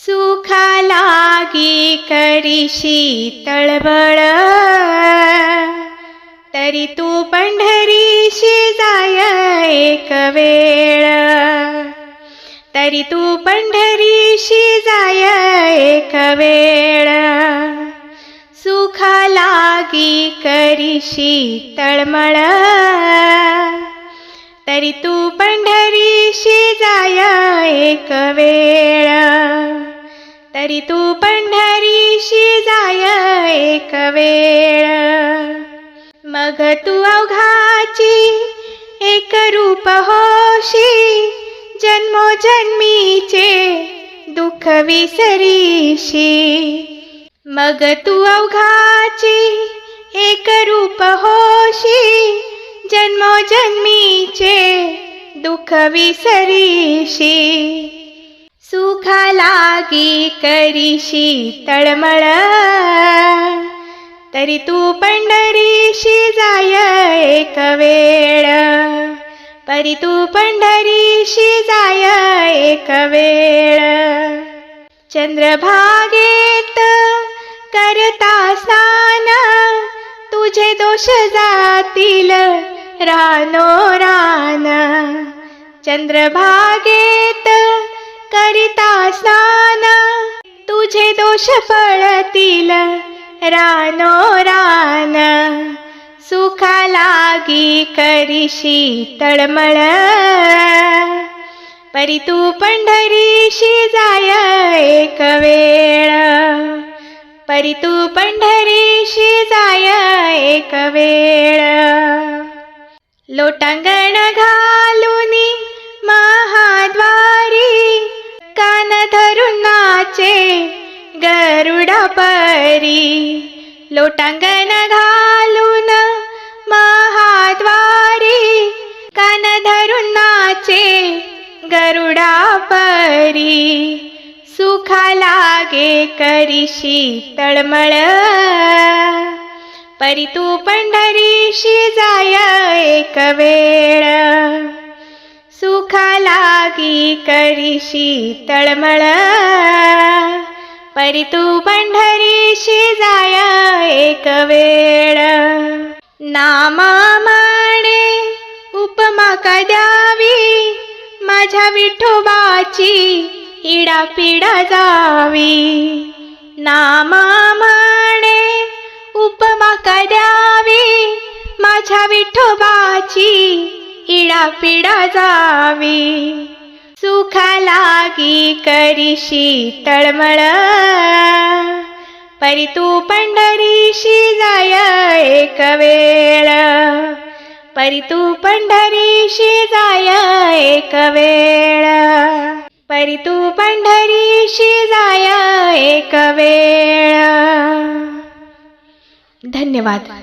सुखा लागी करीशी तळबळ तरी तू पंढरीशी जाय एक वेळ. तरी तू पंढरीशी जाय एक वेळ. सुखा लागी करीशी तळमळ तरी तू पंढरीशी जाय एक वेळ. तरी तू पंढरीशी जाय एक वेळ. मग तू अवघाची एक रूप होशी जन्मोजन्मीचे दुःख विसरीशी. मग तू अवघाची एक रूप होशी जन्मोजन्मीचे दुःख विसरीशी. सुखा लागी करीशी तळमळ तरी तू पंढरीशी जाय एक वेळ. परी तू पंढरीशी जाय एक वेळ. चंद्रभागेत करता सान तुझे दोष जातील रानो रान. चंद्रभागेत करिता स्नान. तुझे दोष पळतील रानो रान. सुखा लागी करीशी तळमळ. परी तू पंढरीशी जाय एक वेळ. परी तू पंढरीशी जाय एक वेळ. लोटांगण घालून कान धरून नाचे गरुडा परी लोटांगण घालून महाद्वारी कान धरून नाचे गरुडा परी सुखा लागे करीशी तळमळ. परी तू पंढरीशी जाय एक वेळ. सुखा लागी करीशी तळमळ परी तू पंढरीशी जाय एक वेळ नामा माने उपमा का द्यावी माझ्या विठोबाची इडा पिडा जावी नामा माने उपमा का द्यावी माझ्या विठोबाची इडा पिडा जावी. सुखा लागी करीशी तळमळ. परी तू पंढरीशी जाय एक वेळ. परी तू पंढरीशी जाय एक वेळ. परी तू पंढरीशी जाय एक वेळ. धन्यवाद.